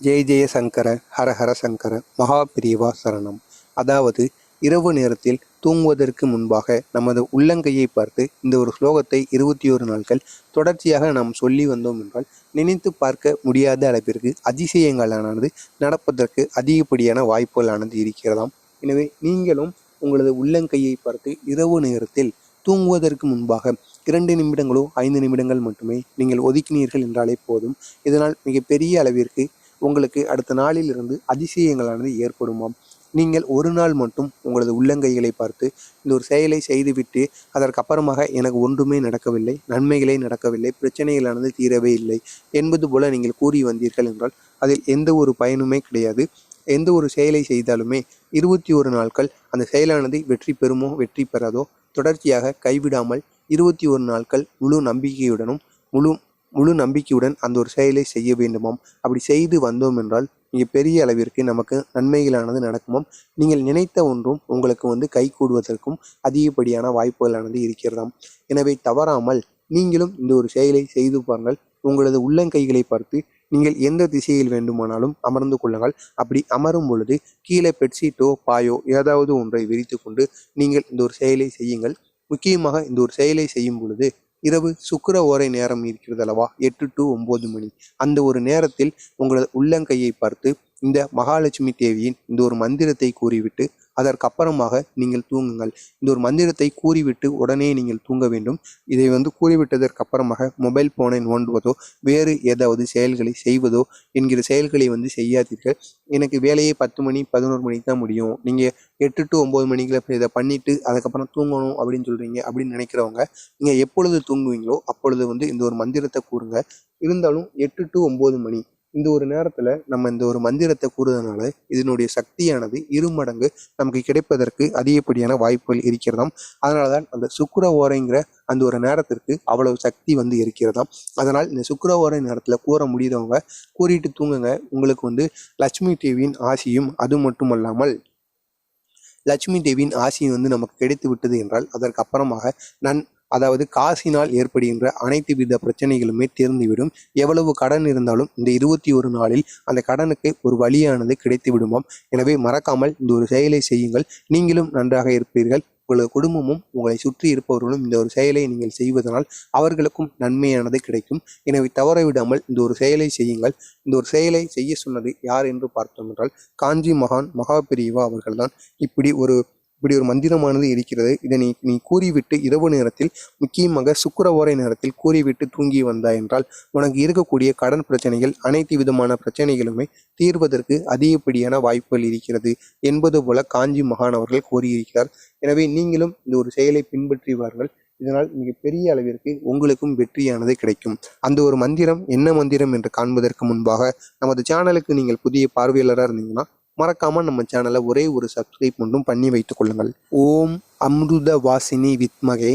ஜெய ஜெய சங்கர ஹர ஹர சங்கர மகாபிரிவா சரணம். அதாவது இரவு நேரத்தில் தூங்குவதற்கு முன்பாக நமது உள்ளங்கையை பார்த்து இந்த ஒரு ஸ்லோகத்தை இருபத்தி ஒரு நாட்கள் தொடர்ச்சியாக நாம் சொல்லி வந்தோம் என்றால் நினைத்து பார்க்க முடியாத அளவிற்கு அதிசயங்களானது நடப்பதற்கு அதிகப்படியான வாய்ப்புகளானது இருக்கிறதாம். எனவே நீங்களும் உங்களது உள்ளங்கையை பார்த்து இரவு நேரத்தில் தூங்குவதற்கு முன்பாக இரண்டு நிமிடங்களோ ஐந்து நிமிடங்கள் மட்டுமே நீங்கள் ஒதுக்கினீர்கள் என்றாலே போதும். இதனால் மிகப்பெரிய அளவிற்கு உங்களுக்கு அடுத்த நாளில் இருந்து அதிசயங்களானது ஏற்படுமாம். நீங்கள் ஒரு நாள் மட்டும் உங்களது உள்ளங்கைகளை பார்த்து இந்த ஒரு செயலை செய்துவிட்டு அதற்கப்புறமாக எனக்கு ஒன்றுமே நடக்கவில்லை நன்மைகளே நடக்கவில்லை பிரச்சனைகளானது தீரவே இல்லை என்பது போல நீங்கள் கூறி வந்தீர்கள் என்றால் அதில் எந்த ஒரு பயனுமே கிடையாது. எந்த ஒரு செயலை செய்தாலுமே இருபத்தி ஒரு நாட்கள் அந்த செயலானது வெற்றி பெறுமோ வெற்றி பெறாதோ தொடர்ச்சியாக கைவிடாமல் இருபத்தி ஒரு நாட்கள் முழு நம்பிக்கையுடனும் முழு முழு நம்பிக்கையுடன் அந்த ஒரு செயலை செய்ய வேண்டுமாம். அப்படி செய்து வந்தோம் என்றால் மிக பெரிய அளவிற்கு நமக்கு நன்மைகளானது நடக்குமாம். நீங்கள் நினைத்த ஒன்றும் உங்களுக்கு வந்து கை கூடுவதற்கும் அதிகப்படியான வாய்ப்புகளானது இருக்கிறதாம். எனவே தவறாமல் நீங்களும் இந்த ஒரு செயலை செய்து பாருங்கள். உங்களது உள்ளங்கைகளை பார்த்து நீங்கள் எந்த திசையில் வேண்டுமானாலும் அமர்ந்து கொள்ளுங்கள். அப்படி அமரும் பொழுது கீழே பெட்ஷீட்டோ பாயோ ஏதாவது ஒன்றை விரித்து கொண்டு நீங்கள் இந்த ஒரு செயலை செய்யுங்கள். முக்கியமாக இந்த ஒரு செயலை செய்யும் பொழுது இரவு சுக்கிர ஓரை நேரம் இருக்கிறது அல்லவா எட்டு டு ஒம்பது மணி. அந்த ஒரு நேரத்தில் உங்களது உள்ளங்கையை பார்த்து இந்த மகாலட்சுமி தேவியின் இந்த ஒரு மந்திரத்தை கூறிவிட்டு அதற்கப்புறமாக நீங்கள் தூங்குங்கள். இந்த ஒரு மந்திரத்தை கூறிவிட்டு உடனே நீங்கள் தூங்க வேண்டும். இதை வந்து கூறிவிட்டதற்கு அப்புறமாக மொபைல் போனை நோண்டுவதோ வேறு ஏதாவது செயல்களை செய்வதோ என்கிற செயல்களை வந்து செய்யாதீர்கள். எனக்கு வேலையே பத்து மணி பதினோரு மணிக்கு தான் முடியும். நீங்கள் எட்டு டு ஒம்பது மணிக்குள்ள இதை பண்ணிவிட்டு அதுக்கப்புறம் தூங்கணும் அப்படின்னு சொல்கிறீங்க அப்படின்னு நினைக்கிறவங்க நீங்கள் எப்பொழுது தூங்குவீங்களோ அப்பொழுது வந்து இந்த ஒரு மந்திரத்தை கூறுங்க. இருந்தாலும் எட்டு டு ஒம்பது மணி இந்த ஒரு நேரத்தில் நம்ம இந்த ஒரு மந்திரத்தை கூறுவதனால இதனுடைய சக்தியானது இரு மடங்கு நமக்கு கிடைப்பதற்கு அதிகப்படியான வாய்ப்புகள் இருக்கிறதாம். அதனால தான் அந்த சுக்கர ஓரைங்கிற அந்த ஒரு நேரத்திற்கு அவ்வளவு சக்தி வந்து இருக்கிறதாம். அதனால் இந்த சுக்கர ஓரை நேரத்தில் கூற முடியறவங்க கூறிட்டு தூங்குங்க. உங்களுக்கு வந்து லட்சுமி தேவியின் ஆசியும் அது மட்டுமல்லாமல் லட்சுமி தேவியின் ஆசி வந்து நமக்கு கிடைத்து விட்டது என்றால் அதற்கு அப்புறமாக நன் அதாவது காசினால் ஏற்படுகின்ற அனைத்து வித பிரச்சனைகளுமே தீர்ந்துவிடும். எவ்வளவு கடன் இருந்தாலும் இந்த இருபத்தி ஒரு நாளில் அந்த கடனுக்கு ஒரு வழியானது கிடைத்து விடுமாம் எனவே மறக்காமல் இந்த ஒரு செயலை செய்யுங்கள். நீங்களும் நன்றாக இருப்பீர்கள். உங்களது குடும்பமும் உங்களை சுற்றி இருப்பவர்களும் இந்த ஒரு செயலை நீங்கள் செய்வதனால் அவர்களுக்கும் நன்மையானது கிடைக்கும். எனவே தவற விடாமல் இந்த ஒரு செயலை செய்யுங்கள். இந்த ஒரு செயலை செய்ய சொன்னது யார் என்று பார்த்தோம் என்றால் காஞ்சி மகான் மகாபிரிவா அவர்கள்தான். இப்படி ஒரு இப்படி ஒரு மந்திரமானது இருக்கிறது. இதை நீ நீ கூறிவிட்டு இரவு நேரத்தில் முக்கியமாக சுக்கிர நேரத்தில் கூறிவிட்டு தூங்கி வந்தாய் என்றால் உனக்கு இருக்கக்கூடிய கடன் பிரச்சனைகள் அனைத்து விதமான பிரச்சனைகளுமே தீர்வதற்கு அதிகப்படியான வாய்ப்புகள் இருக்கிறது என்பது போல காஞ்சி மகானவர்கள் கூறியிருக்கிறார். எனவே நீங்களும் இந்த ஒரு செயலை பின்பற்றி இதனால் இதனால் பெரிய அளவிற்கு உங்களுக்கும் வெற்றியானது கிடைக்கும். அந்த ஒரு மந்திரம் என்ன மந்திரம் என்று காண்பதற்கு முன்பாக நமது சேனலுக்கு நீங்கள் புதிய பார்வையாளராக இருந்தீங்கன்னா மறக்காம நம்ம சேனலை ஒரே ஒரு சப்ஸ்கிரைப் மட்டும் பண்ணி வைத்துக் கொள்ளுங்கள். ஓம் அம்ருத வாசினி வித்மகே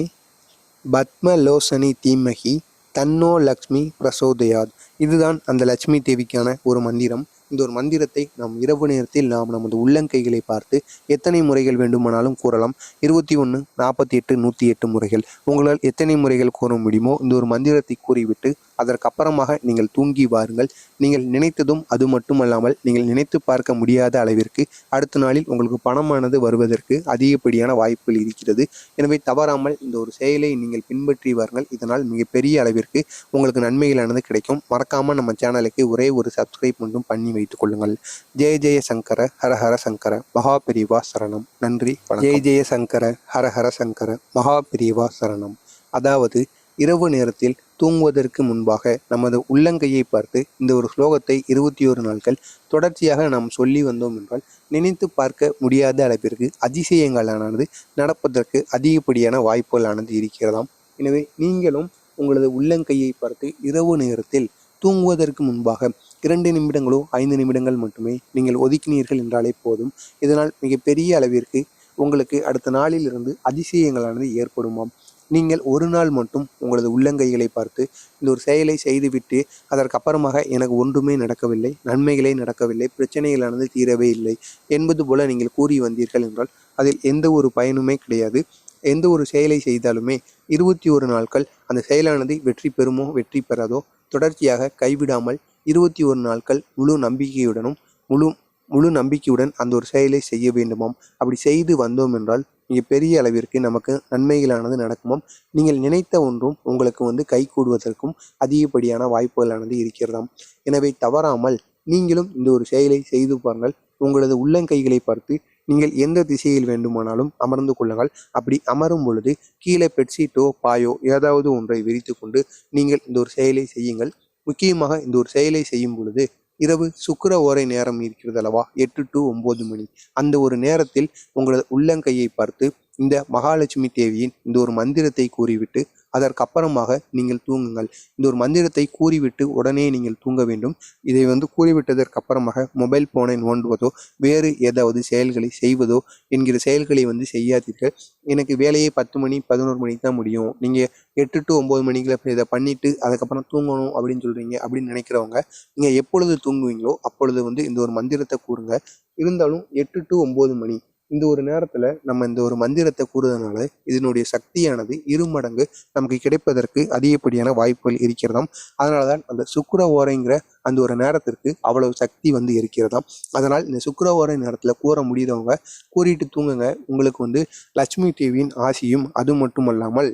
பத்மலோசனி தீமகி தன்னோ லக்ஷ்மி பிரசோதயாத். இதுதான் அந்த லட்சுமி தேவிக்கான ஒரு மந்திரம். இந்த ஒரு மந்திரத்தை நாம் இரவு நேரத்தில் நாம் நமது உள்ளங்கைகளை பார்த்து எத்தனை முறைகள் வேண்டுமானாலும் கூறலாம். இருபத்தி ஒன்று நாற்பத்தி எட்டு நூற்றி எட்டு முறைகள். உங்களால் எத்தனை முறைகள் கூற முடியுமோ இந்த ஒரு மந்திரத்தை கூறிவிட்டு அதற்கப்புறமாக நீங்கள் தூங்கி வாருங்கள். நீங்கள் நினைத்ததும் அது மட்டுமல்லாமல் நீங்கள் நினைத்து பார்க்க முடியாத அளவிற்கு அடுத்த நாளில் உங்களுக்கு பணமானது வருவதற்கு அதிகப்படியான வாய்ப்புகள் இருக்கிறது. எனவே தவறாமல் இந்த ஒரு செயலை நீங்கள் பின்பற்றி வாருங்கள். இதனால் மிகப்பெரிய அளவிற்கு உங்களுக்கு நன்மைகளானது கிடைக்கும். மறக்காமல் நம்ம சேனலுக்கு ஒரே ஒரு சப்ஸ்கிரைப் மட்டும் பண்ணி வைத்துக் கொள்ளுங்கள். ஜெய ஜெய சங்கர ஹர ஹர சங்கர மகாபிரிவா சரணம். நன்றி ஜெய ஜெய சங்கர ஹர ஹர சங்கர மகாபிரிவா சரணம். அதாவது இரவு நேரத்தில் தூங்குவதற்கு முன்பாக நமது உள்ளங்கையை பார்த்து இந்த ஒரு ஸ்லோகத்தை இருபத்தி ஒரு நாட்கள் தொடர்ச்சியாக நாம் சொல்லி வந்தோம் என்றால் நினைத்து பார்க்க முடியாத அளவிற்கு அதிசயங்களானது நடப்பதற்கு அதிகப்படியான வாய்ப்புகளானது இருக்கிறதாம். எனவே நீங்களும் உங்களது உள்ளங்கையை பார்த்து இரவு நேரத்தில் தூங்குவதற்கு முன்பாக இரண்டு நிமிடங்களோ ஐந்து நிமிடங்கள் மட்டுமே நீங்கள் ஒதுக்கினீர்கள் என்றாலே போதும். இதனால் மிகப்பெரிய அளவிற்கு உங்களுக்கு அடுத்த நாளில் இருந்து அதிசயங்களானது ஏற்படுமாம். நீங்கள் ஒரு நாள் மட்டும் உங்களது உள்ளங்கைகளை பார்த்து இந்த ஒரு செயலை செய்துவிட்டு அதற்கப்புறமாக எனக்கு ஒன்றுமே நடக்கவில்லை நன்மைகளே நடக்கவில்லை பிரச்சனைகளானது தீரவே இல்லை என்பது போல நீங்கள் கூறி வந்தீர்கள் என்றால் அதில் எந்த ஒரு பயனுமே கிடையாது. எந்த ஒரு செயலை செய்தாலுமே இருபத்தி ஒரு நாட்கள் அந்த செயலானது வெற்றி பெறுமோ வெற்றி பெறாதோ தொடர்ச்சியாக கைவிடாமல் இருபத்தி ஒரு நாட்கள் முழு நம்பிக்கையுடனும் முழு முழு நம்பிக்கையுடன் அந்த ஒரு செயலை செய்ய வேண்டுமாம். அப்படி செய்து வந்தோம் என்றால் மிக பெரிய அளவிற்கு நமக்கு நன்மைகளானது நடக்குமாம் நீங்கள் நினைத்த ஒன்றும் உங்களுக்கு வந்து கை கூடுவதற்கும் அதிகப்படியான வாய்ப்புகளானது இருக்கிறதாம். எனவே தவறாமல் நீங்களும் இந்த ஒரு செயலை செய்து பாருங்கள். உங்களது உள்ளங்கைகளை பார்த்து நீங்கள் எந்த திசையில் வேண்டுமானாலும் அமர்ந்து கொள்ளுங்கள். அப்படி அமரும் பொழுது கீழே பெட்ஷீட்டோ பாயோ ஏதாவது ஒன்றை விரித்து கொண்டு நீங்கள் இந்த ஒரு செயலை செய்யுங்கள். முக்கியமாக இந்த ஒரு செயலை செய்யும் பொழுது இரவு சுக்கர ஓரை நேரம் இருக்கிறது அல்லவா? எட்டு டு ஒம்பது மணி. அந்த ஒரு நேரத்தில் உங்களது உள்ளங்கையை பார்த்து இந்த மகாலட்சுமி தேவியின் இந்த ஒரு மந்திரத்தை கூறிவிட்டு அதற்கப்புறமாக நீங்கள் தூங்குங்கள். இந்த ஒரு மந்திரத்தை கூறிவிட்டு உடனே நீங்கள் தூங்க வேண்டும். இதை வந்து கூறிவிட்டதற்கு அப்புறமாக மொபைல் போனை நோண்டுவதோ வேறு ஏதாவது செயல்களை செய்வதோ என்கிற செயல்களை வந்து செய்யாதீர்கள். எனக்கு வேலையை பத்து மணி பதினோரு மணிக்கு தான் முடியும். நீங்கள் எட்டு டு ஒம்பது மணிக்குள்ள இதை பண்ணிவிட்டு அதுக்கப்புறம் தூங்கணும் அப்படின்னு சொல்கிறீங்க அப்படின்னு நினைக்கிறவங்க நீங்கள் எப்பொழுது தூங்குவீங்களோ அப்பொழுது வந்து இந்த ஒரு மந்திரத்தை கூறுங்க. இருந்தாலும் எட்டு டு ஒம்பது மணி இந்த ஒரு நேரத்தில் நம்ம இந்த ஒரு மந்திரத்தை கூறுறதுனால இதனுடைய சக்தியானது இரு மடங்கு நமக்கு கிடைப்பதற்கு அதிகப்படியான வாய்ப்புகள் இருக்கிறதாம். அதனாலதான் அந்த சுக்கர ஓரைங்கிற அந்த ஒரு நேரத்திற்கு அவ்வளவு சக்தி வந்து இருக்கிறதாம். அதனால் இந்த சுக்கர ஓரை நேரத்தில் கூற முடியறவங்க கூறிட்டு தூங்குங்க. உங்களுக்கு வந்து லட்சுமி தேவியின் ஆசியும் அது மட்டுமல்லாமல்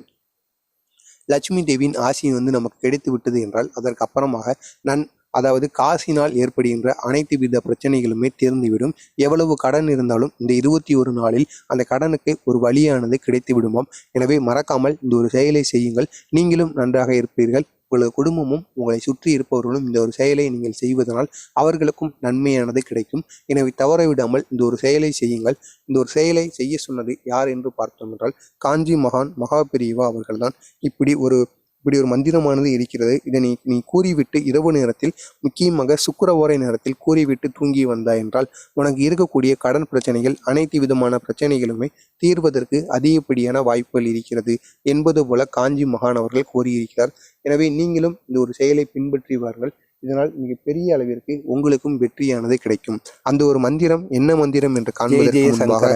லட்சுமி தேவியின் ஆசி வந்து நமக்கு கிடைத்து விட்டது என்றால் அதற்கு அப்புறமாக நன் அதாவது காசினால் ஏற்படுகின்ற அனைத்து வித பிரச்சனைகளுமே தீர்ந்துவிடும். எவ்வளவு கடன் இருந்தாலும் இந்த இருபத்தி ஒரு நாளில் அந்த கடனுக்கு ஒரு வழியானது கிடைத்து விடுமாம் எனவே மறக்காமல் இந்த ஒரு செயலை செய்யுங்கள். நீங்களும் நன்றாக இருப்பீர்கள். உங்களது குடும்பமும் உங்களை சுற்றி இருப்பவர்களும் இந்த ஒரு செயலை நீங்கள் செய்வதனால் அவர்களுக்கும் நன்மையானது கிடைக்கும். எனவே தவற விடாமல் இந்த ஒரு செயலை செய்யுங்கள். இந்த ஒரு செயலை செய்ய சொன்னது யார் என்று பார்த்தோம் என்றால் காஞ்சி மகான் மகாபிரிவா அவர்கள்தான். இப்படி ஒரு இப்படி ஒரு மந்திரமானது இருக்கிறது. இதை நீ நீ கூறிவிட்டு இரவு நேரத்தில் முக்கியமாக சுக்கிர நேரத்தில் கூறிவிட்டு தூங்கி வந்தாய் என்றால் உனக்கு இருக்கக்கூடிய கடன் பிரச்சனைகள் அனைத்து விதமான பிரச்சனைகளுமே தீர்வதற்கு அதிகப்படியான வாய்ப்புகள் இருக்கிறது என்பது போல காஞ்சி மகான் அவர்கள் கூறியிருக்கிறார். எனவே நீங்களும் இந்த ஒரு செயலை பின்பற்றி வாருங்கள். இதனால் மிக பெரிய அளவிற்கு உங்களுக்கும் வெற்றியானது கிடைக்கும். அந்த ஒரு மந்திரம் என்ன மந்திரம் என்று காண்பதற்கு முன்பாக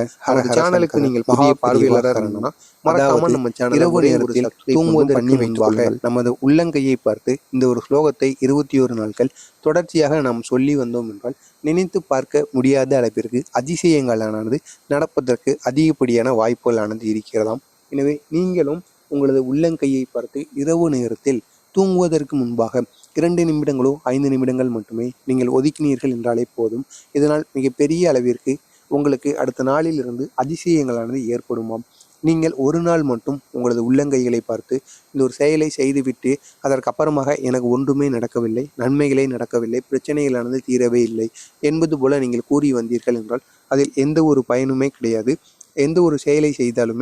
சேனலுக்கு நீங்கள் புதிய பார்வையாளராக இருந்தோம்னா மறக்காம நம்ம சேனல் இரவு நேரத்தில் தூங்குவதற்கு முன்பாக. நமது உள்ளங்கையை பார்த்து இந்த ஒரு ஸ்லோகத்தை இருபத்தி ஒரு நாட்கள் தொடர்ச்சியாக நாம் சொல்லி வந்தோம் என்றால் நினைத்து பார்க்க முடியாத அளவிற்கு அதிசயங்களானது நடப்பதற்கு அதிகப்படியான வாய்ப்புகளானது இருக்கிறதாம். எனவே நீங்களும் உங்களது உள்ளங்கையை பார்த்து இரவு நேரத்தில் தூங்குவதற்கு முன்பாக இரண்டு நிமிடங்களோ ஐந்து நிமிடங்கள் மட்டுமே நீங்கள் ஒதுக்கினீர்கள் என்றாலே போதும். இதனால் மிகப்பெரிய அளவிற்கு உங்களுக்கு அடுத்த நாளில் இருந்து அதிசயங்களானது ஏற்படுமாம். நீங்கள் ஒரு நாள் மட்டும் உங்களது உள்ளங்கைகளை பார்த்து இந்த ஒரு செயலை செய்துவிட்டு அதற்கு அப்புறமாக எனக்கு ஒன்றுமே நடக்கவில்லை நன்மைகளே நடக்கவில்லை பிரச்சனைகளானது தீரவே இல்லை என்பது போல நீங்கள் கூறி வந்தீர்கள் என்றால் அதில் எந்த ஒரு பயனுமே கிடையாது. எந்த ஒரு செயலை செய்தாலுமே